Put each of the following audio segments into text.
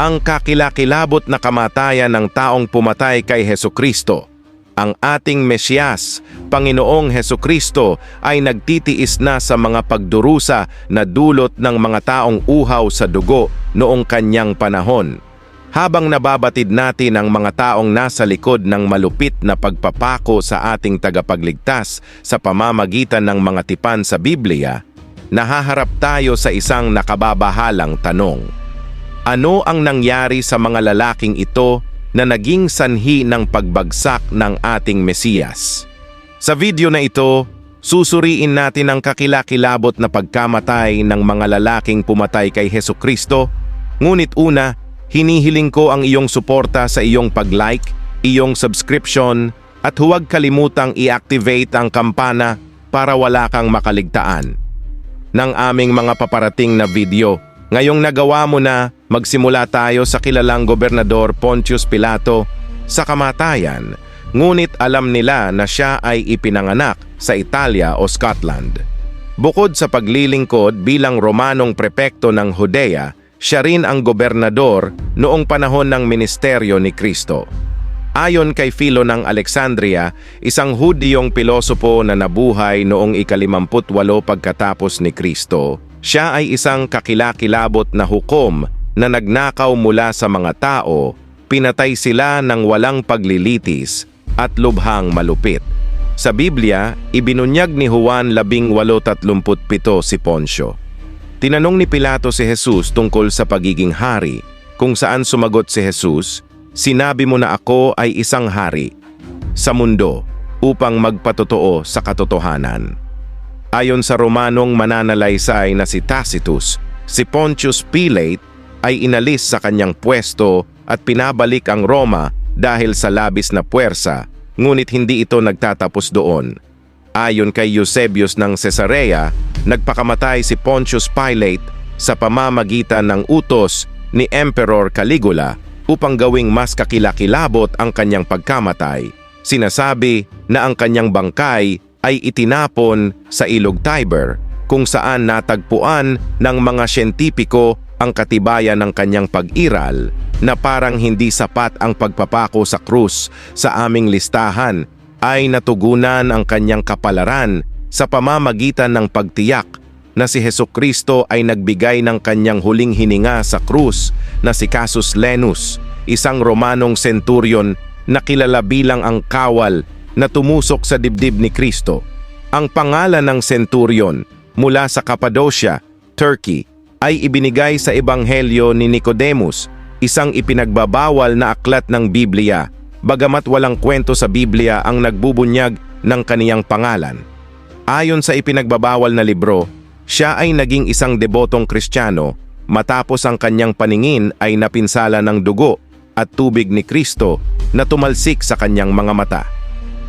ang kakilakilabot na kamatayan ng taong pumatay kay Heso Kristo. Ang ating Mesyas, Panginoong Heso Kristo ay nagtitiis na sa mga pagdurusa na dulot ng mga taong uhaw sa dugo noong kanyang panahon. Habang nababatid natin ang mga taong nasa likod ng malupit na pagpapako sa ating tagapagligtas sa pamamagitan ng mga tipan sa Biblia, nahaharap tayo sa isang nakababahalang tanong. Ano ang nangyari sa mga lalaking ito na naging sanhi ng pagbagsak ng ating Mesiyas? Sa video na ito, susuriin natin ang kakilakilabot na pagkamatay ng mga lalaking pumatay kay Heso Kristo. Ngunit una, hinihiling ko ang iyong suporta sa iyong pag-like, iyong subscription, at huwag kalimutang i-activate ang kampana para wala kang makaligtaan ng aming mga paparating na video. Ngayong nagawa mo na, magsimula tayo sa kilalang gobernador Pontius Pilato sa kamatayan, ngunit alam nila na siya ay ipinanganak sa Italia o Scotland. Bukod sa paglilingkod bilang Romanong prepekto ng Judea, siya rin ang gobernador noong panahon ng ministeryo ni Kristo. Ayon kay Philo ng Alexandria, isang Hudiyong pilosopo na nabuhay noong ikalimamputwalo pagkatapos ni Kristo, siya ay isang kakilakilabot na hukom na nagnakaw mula sa mga tao, pinatay sila ng walang paglilitis at lubhang malupit. Sa Biblia, ibinunyag ni Juan 1837 si Poncio. Tinanong ni Pilato si Jesus tungkol sa pagiging hari, kung saan sumagot si Jesus, Sinabi mo na ako ay isang hari sa mundo upang magpatotoo sa katotohanan. Ayon sa Romanong mananalaysay na si Tacitus, si Pontius Pilate ay inalis sa kanyang pwesto at pinabalik ang Roma dahil sa labis na puwersa, ngunit hindi ito nagtatapos doon. Ayon kay Eusebius ng Caesarea, nagpakamatay si Pontius Pilate sa pamamagitan ng utos ni Emperor Caligula upang gawing mas kakilakilabot ang kanyang pagkamatay. Sinasabi na ang kanyang bangkay ay itinapon sa ilog Tiber kung saan natagpuan ng mga siyentipiko ang katibayan ng kanyang pag-iral na parang hindi sapat ang pagpapako sa krus sa aming listahan ay natugunan ang kanyang kapalaran sa pamamagitan ng pagtiyak na si Heso Kristo ay nagbigay ng kanyang huling hininga sa krus na si Casus Lenus, isang Romanong centurion na kilala bilang ang kawal na tumusok sa dibdib ni Kristo. Ang pangalan ng centurion mula sa Cappadocia, Turkey, ay ibinigay sa ebanghelyo ni Nicodemus, isang ipinagbabawal na aklat ng Biblia, bagamat walang kwento sa Biblia ang nagbubunyag ng kaniyang pangalan. Ayon sa ipinagbabawal na libro, siya ay naging isang debotong kristyano matapos ang kanyang paningin ay napinsala ng dugo at tubig ni Kristo na tumalsik sa kanyang mga mata.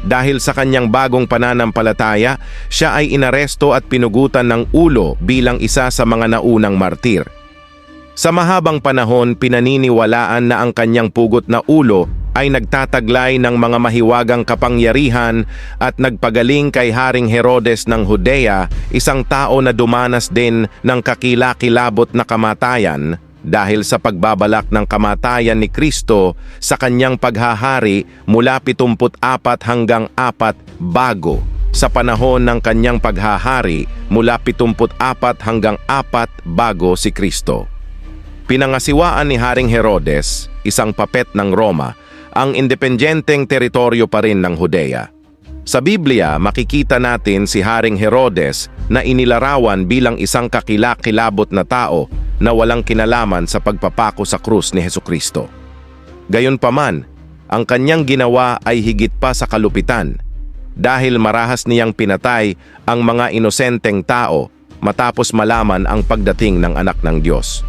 Dahil sa kanyang bagong pananampalataya, siya ay inaresto at pinugutan ng ulo bilang isa sa mga naunang martir. Sa mahabang panahon, pinaniniwalaan na ang kanyang pugot na ulo ay nagtataglay ng mga mahiwagang kapangyarihan at nagpagaling kay Haring Herodes ng Judea, isang tao na dumanas din ng kakilakilabot na kamatayan dahil sa pagbabalak ng kamatayan ni Kristo sa kanyang paghahari mula 74 hanggang 4 bago sa panahon ng kanyang paghahari mula 74 hanggang 4 bago si Kristo. Pinangasiwaan ni Haring Herodes, isang papet ng Roma, ang independenteng teritoryo pa rin ng Judea. Sa Biblia, makikita natin si Haring Herodes na inilarawan bilang isang kakilakilabot na tao na walang kinalaman sa pagpapako sa krus ni Heso Kristo. Gayunpaman, ang kanyang ginawa ay higit pa sa kalupitan dahil marahas niyang pinatay ang mga inosenteng tao matapos malaman ang pagdating ng anak ng Diyos.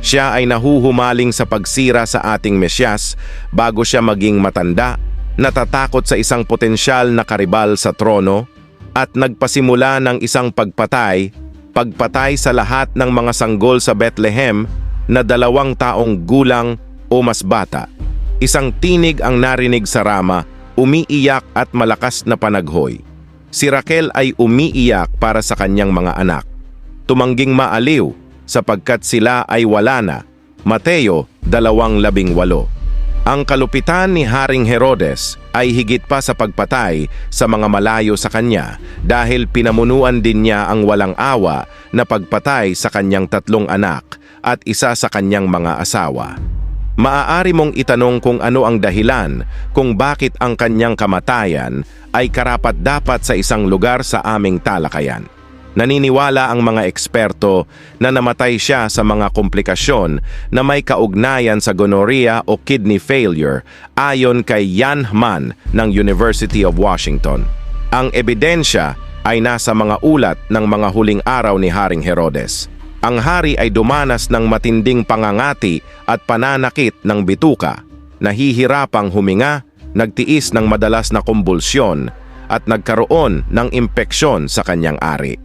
Siya ay nahuhumaling sa pagsira sa ating Mesyas bago siya maging matanda, natatakot sa isang potensyal na karibal sa trono, at nagpasimula ng isang pagpatay, pagpatay sa lahat ng mga sanggol sa Bethlehem na dalawang taong gulang o mas bata. Isang tinig ang narinig sa Rama, umiiyak at malakas na panaghoy. Si Raquel ay umiiyak para sa kanyang mga anak. Tumangging maaliw sapagkat sila ay wala na Mateo 2.18 Ang kalupitan ni Haring Herodes ay higit pa sa pagpatay sa mga malayo sa kanya dahil pinamunuan din niya ang walang awa na pagpatay sa kanyang tatlong anak at isa sa kanyang mga asawa. Maaari mong itanong kung ano ang dahilan kung bakit ang kanyang kamatayan ay karapat-dapat sa isang lugar sa aming talakayan. Naniniwala ang mga eksperto na namatay siya sa mga komplikasyon na may kaugnayan sa gonorrhea o kidney failure ayon kay Jan Mann ng University of Washington. Ang ebidensya ay nasa mga ulat ng mga huling araw ni Haring Herodes. Ang hari ay dumanas ng matinding pangangati at pananakit ng bituka, nahihirapang huminga, nagtiis ng madalas na kumbulsyon at nagkaroon ng impeksyon sa kanyang ari.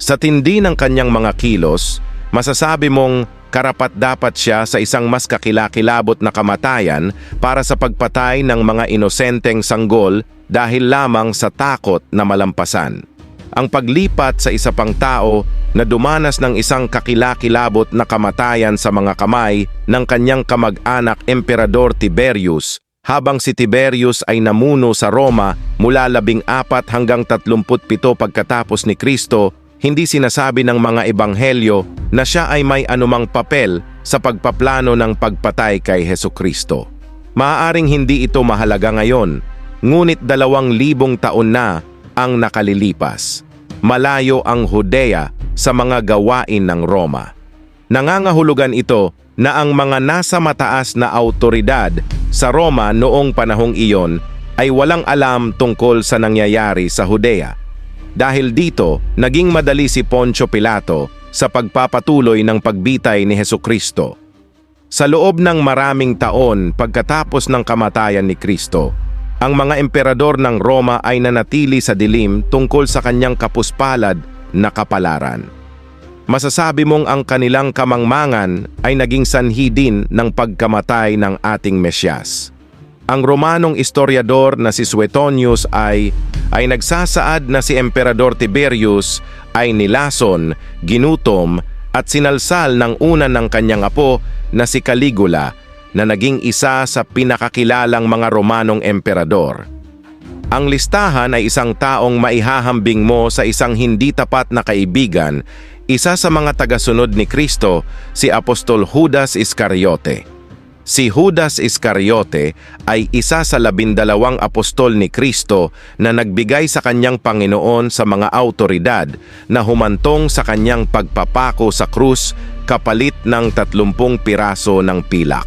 Sa tindi ng kanyang mga kilos, masasabi mong karapat dapat siya sa isang mas kakilakilabot na kamatayan para sa pagpatay ng mga inosenteng sanggol dahil lamang sa takot na malampasan. Ang paglipat sa isa pang tao na dumanas ng isang kakilakilabot na kamatayan sa mga kamay ng kanyang kamag-anak Emperador Tiberius habang si Tiberius ay namuno sa Roma mula labing apat hanggang 37 pagkatapos ni Kristo hindi sinasabi ng mga ebanghelyo na siya ay may anumang papel sa pagpaplano ng pagpatay kay Heso Kristo. Maaaring hindi ito mahalaga ngayon, ngunit dalawang libong taon na ang nakalilipas. Malayo ang Judea sa mga gawain ng Roma. Nangangahulugan ito na ang mga nasa mataas na autoridad sa Roma noong panahong iyon ay walang alam tungkol sa nangyayari sa Judea dahil dito, naging madali si Poncio Pilato sa pagpapatuloy ng pagbitay ni Heso Kristo. Sa loob ng maraming taon pagkatapos ng kamatayan ni Kristo, ang mga emperador ng Roma ay nanatili sa dilim tungkol sa kanyang kapuspalad na kapalaran. Masasabi mong ang kanilang kamangmangan ay naging sanhi din ng pagkamatay ng ating Mesyas. Ang Romanong historiador na si Suetonius ay ay nagsasaad na si Emperador Tiberius ay nilason, ginutom at sinalsal ng una ng kanyang apo na si Caligula na naging isa sa pinakakilalang mga Romanong emperador. Ang listahan ay isang taong maihahambing mo sa isang hindi tapat na kaibigan, isa sa mga tagasunod ni Kristo, si Apostol Judas Iscariote. Si Judas Iscariote ay isa sa labindalawang apostol ni Kristo na nagbigay sa kanyang Panginoon sa mga autoridad na humantong sa kanyang pagpapako sa krus kapalit ng tatlumpung piraso ng pilak.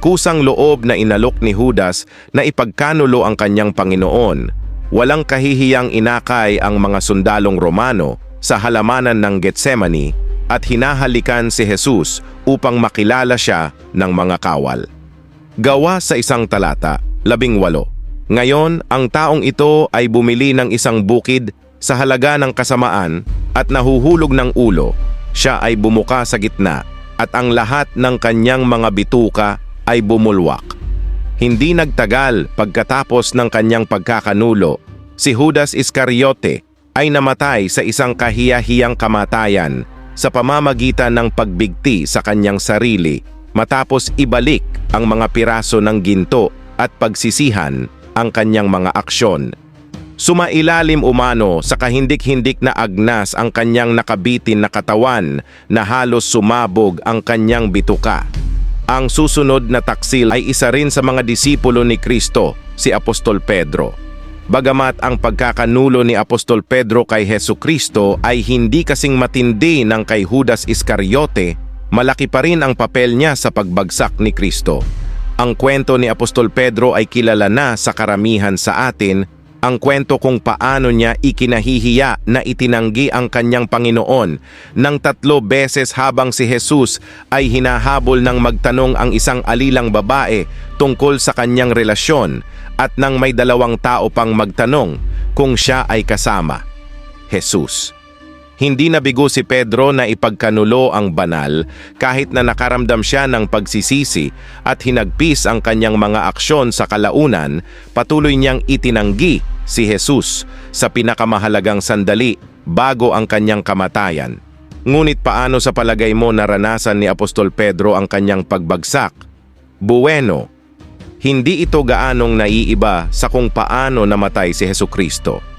Kusang loob na inalok ni Judas na ipagkanulo ang kanyang Panginoon. Walang kahihiyang inakay ang mga sundalong Romano sa halamanan ng Getsemani at hinahalikan si Jesus upang makilala siya ng mga kawal. Gawa sa isang talata, labing walo. Ngayon, ang taong ito ay bumili ng isang bukid sa halaga ng kasamaan at nahuhulog ng ulo. Siya ay bumuka sa gitna at ang lahat ng kanyang mga bituka ay bumulwak. Hindi nagtagal pagkatapos ng kanyang pagkakanulo, si Judas Iscariote ay namatay sa isang kahiyahiyang kamatayan sa pamamagitan ng pagbigti sa kanyang sarili matapos ibalik ang mga piraso ng ginto at pagsisihan ang kanyang mga aksyon. Sumailalim umano sa kahindik-hindik na agnas ang kanyang nakabitin na katawan na halos sumabog ang kanyang bituka. Ang susunod na taksil ay isa rin sa mga disipulo ni Kristo, si Apostol Pedro. Bagamat ang pagkakanulo ni Apostol Pedro kay Heso Kristo ay hindi kasing matindi ng kay Judas Iscariote, malaki pa rin ang papel niya sa pagbagsak ni Kristo. Ang kwento ni Apostol Pedro ay kilala na sa karamihan sa atin, ang kwento kung paano niya ikinahihiya na itinanggi ang kanyang Panginoon nang tatlo beses habang si Jesus ay hinahabol ng magtanong ang isang alilang babae tungkol sa kanyang relasyon at nang may dalawang tao pang magtanong kung siya ay kasama, Jesus. Hindi nabigo si Pedro na ipagkanulo ang banal kahit na nakaramdam siya ng pagsisisi at hinagpis ang kanyang mga aksyon sa kalaunan, patuloy niyang itinanggi si Jesus sa pinakamahalagang sandali bago ang kanyang kamatayan. Ngunit paano sa palagay mo naranasan ni Apostol Pedro ang kanyang pagbagsak? Bueno, hindi ito gaanong naiiba sa kung paano namatay si Heso Kristo.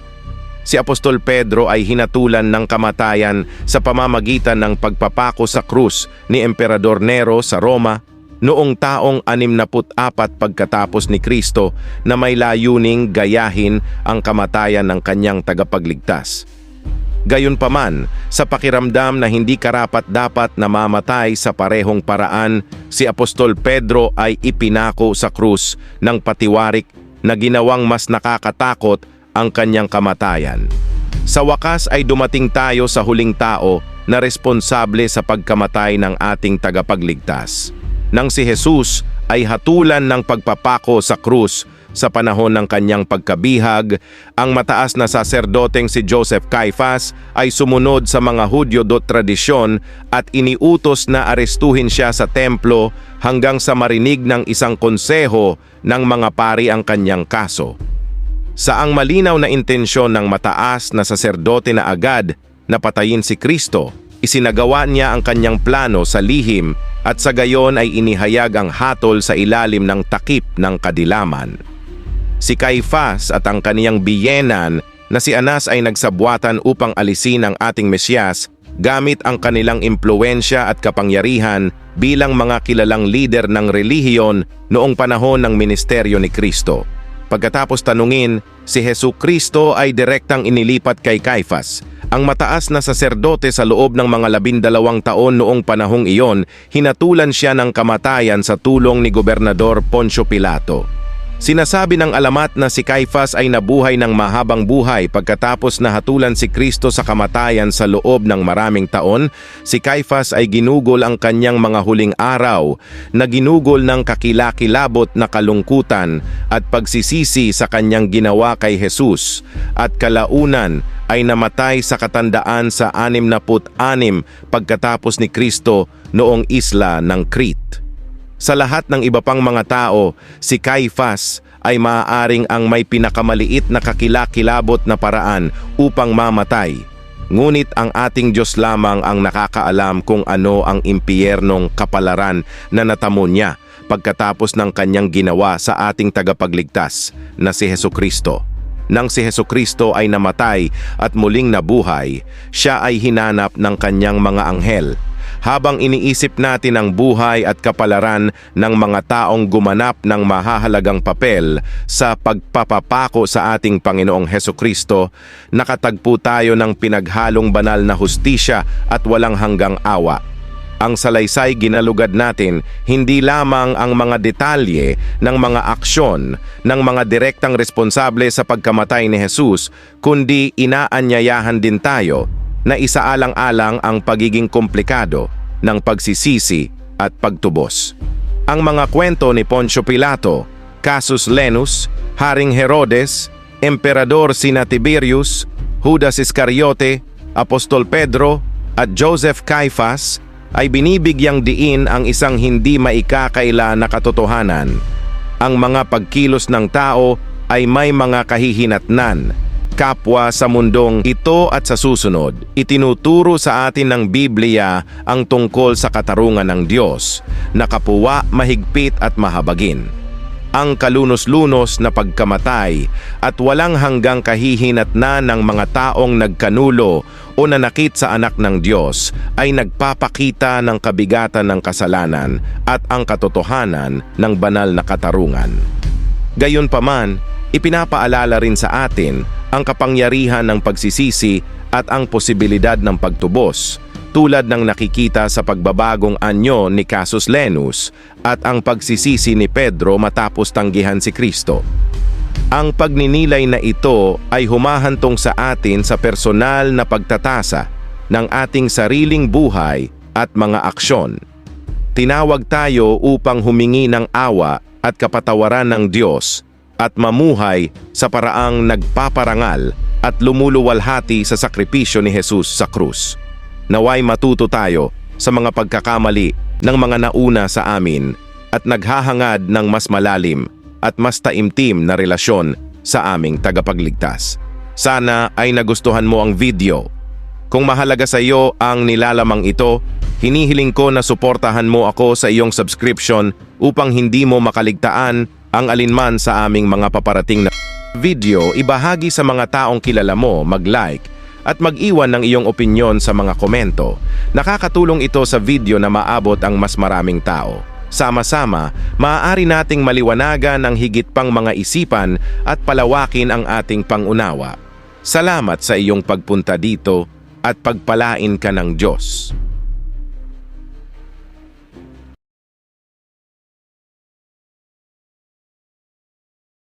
Si Apostol Pedro ay hinatulan ng kamatayan sa pamamagitan ng pagpapako sa krus ni Emperador Nero sa Roma noong taong 64 pagkatapos ni Kristo na may layuning gayahin ang kamatayan ng kanyang tagapagligtas. Gayunpaman, sa pakiramdam na hindi karapat-dapat na mamatay sa parehong paraan, si Apostol Pedro ay ipinako sa krus ng patiwarik na ginawang mas nakakatakot ang kanyang kamatayan. Sa wakas ay dumating tayo sa huling tao na responsable sa pagkamatay ng ating tagapagligtas. Nang si Jesus ay hatulan ng pagpapako sa krus sa panahon ng kanyang pagkabihag, ang mataas na saserdoteng si Joseph Caiphas ay sumunod sa mga Hudyo do tradisyon at iniutos na arestuhin siya sa templo hanggang sa marinig ng isang konseho ng mga pari ang kanyang kaso. Sa ang malinaw na intensyon ng mataas na saserdote na agad na patayin si Kristo, isinagawa niya ang kanyang plano sa lihim at sa gayon ay inihayag ang hatol sa ilalim ng takip ng kadilaman. Si Caifas at ang kaniyang biyenan na si Anas ay nagsabwatan upang alisin ang ating Mesyas gamit ang kanilang impluensya at kapangyarihan bilang mga kilalang lider ng relihiyon noong panahon ng ministeryo ni Kristo. Pagkatapos tanungin, si Hesu Kristo ay direktang inilipat kay Caifas. Ang mataas na saserdote sa loob ng mga labindalawang taon noong panahong iyon, hinatulan siya ng kamatayan sa tulong ni Gobernador Poncio Pilato. Sinasabi ng alamat na si Caiphas ay nabuhay ng mahabang buhay pagkatapos na hatulan si Kristo sa kamatayan sa loob ng maraming taon, si Caiphas ay ginugol ang kanyang mga huling araw na ginugol ng kakilakilabot na kalungkutan at pagsisisi sa kanyang ginawa kay Jesus at kalaunan ay namatay sa katandaan sa 66 pagkatapos ni Kristo noong isla ng Crete. Sa lahat ng iba pang mga tao, si Caiphas ay maaaring ang may pinakamaliit na kakilakilabot na paraan upang mamatay. Ngunit ang ating Diyos lamang ang nakakaalam kung ano ang impyernong kapalaran na natamo niya pagkatapos ng kanyang ginawa sa ating tagapagligtas na si Heso Kristo. Nang si Heso Kristo ay namatay at muling nabuhay, siya ay hinanap ng kanyang mga anghel habang iniisip natin ang buhay at kapalaran ng mga taong gumanap ng mahahalagang papel sa pagpapapako sa ating Panginoong Heso Kristo, nakatagpo tayo ng pinaghalong banal na hustisya at walang hanggang awa. Ang salaysay ginalugad natin hindi lamang ang mga detalye ng mga aksyon ng mga direktang responsable sa pagkamatay ni Jesus, kundi inaanyayahan din tayo na isaalang-alang ang pagiging komplikado ng pagsisisi at pagtubos. Ang mga kwento ni Poncio Pilato, Casus Lenus, Haring Herodes, Emperador Sina Tiberius, Judas Iscariote, Apostol Pedro at Joseph Caiphas ay binibigyang diin ang isang hindi maikakaila na katotohanan. Ang mga pagkilos ng tao ay may mga kahihinatnan kapwa sa mundong ito at sa susunod, itinuturo sa atin ng Biblia ang tungkol sa katarungan ng Diyos, na kapuwa, mahigpit at mahabagin. Ang kalunos-lunos na pagkamatay at walang hanggang kahihinat na ng mga taong nagkanulo o nanakit sa anak ng Diyos ay nagpapakita ng kabigatan ng kasalanan at ang katotohanan ng banal na katarungan. Gayunpaman, ipinapaalala rin sa atin ang kapangyarihan ng pagsisisi at ang posibilidad ng pagtubos, tulad ng nakikita sa pagbabagong anyo ni Casus Lenus at ang pagsisisi ni Pedro matapos tanggihan si Kristo. Ang pagninilay na ito ay humahantong sa atin sa personal na pagtatasa ng ating sariling buhay at mga aksyon. Tinawag tayo upang humingi ng awa at kapatawaran ng Diyos at mamuhay sa paraang nagpaparangal at lumuluwalhati sa sakripisyo ni Jesus sa krus. Naway matuto tayo sa mga pagkakamali ng mga nauna sa amin at naghahangad ng mas malalim at mas taimtim na relasyon sa aming tagapagligtas. Sana ay nagustuhan mo ang video. Kung mahalaga sa iyo ang nilalamang ito, hinihiling ko na suportahan mo ako sa iyong subscription upang hindi mo makaligtaan ang alinman sa aming mga paparating na video, ibahagi sa mga taong kilala mo, mag-like, at mag-iwan ng iyong opinyon sa mga komento. Nakakatulong ito sa video na maabot ang mas maraming tao. Sama-sama, maaari nating maliwanagan ang higit pang mga isipan at palawakin ang ating pangunawa. Salamat sa iyong pagpunta dito at pagpalain ka ng Diyos.